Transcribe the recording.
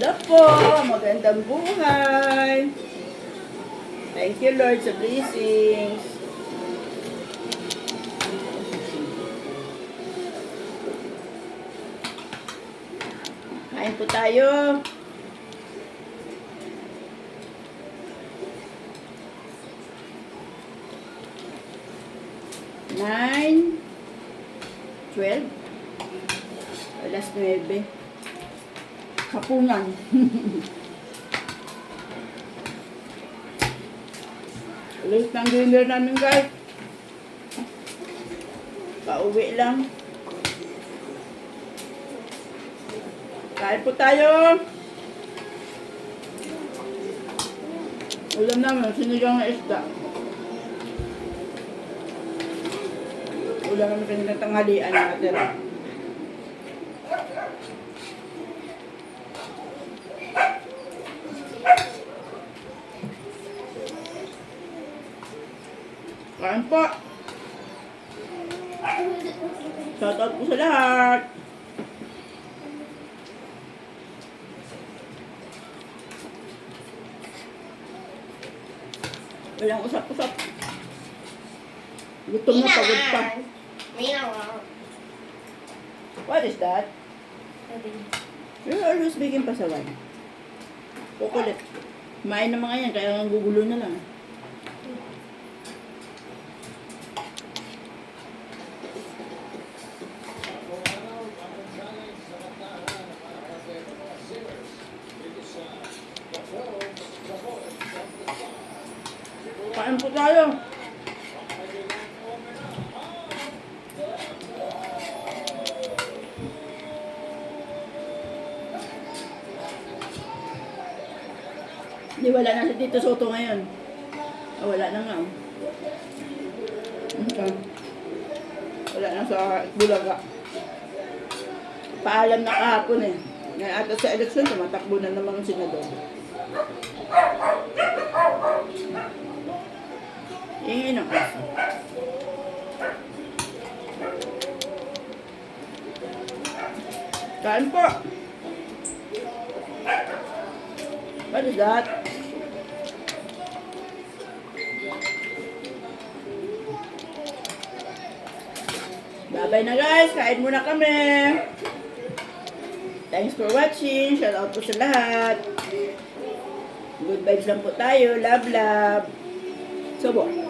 Hello po, magandang buhay. Thank you Lord sa blessings. Kain po tayo. Nine, twelve, alas nuebe. Kapunan. Late ng dinner namin guys. Pauwi lang. Kain po tayo. Ulam namin, sinigang na isda. Ulam namin kanina tanghalian na natira. Kain po. Shoutout po sa lahat. Walang usap-usap. Gutom na pagod pa. What is that? You're always making pasaway. Kukulit. Kumain na mga yan, kaya gugulo na lang. Kain po tayo. Hindi, wala na si Tito Soto ngayon. Ah, wala na nga. Okay. Wala na sa Bulaga. Paalam na kahapon eh. Ngayon ata sa eleksyon, tumatakbo na naman ang senador. Ingay ng aso. Kain po. What is that? Bye-bye na guys. Kain muna kami. Thanks for watching. Shout out po sa lahat. Good vibes lang po tayo. Love, love. Sobo.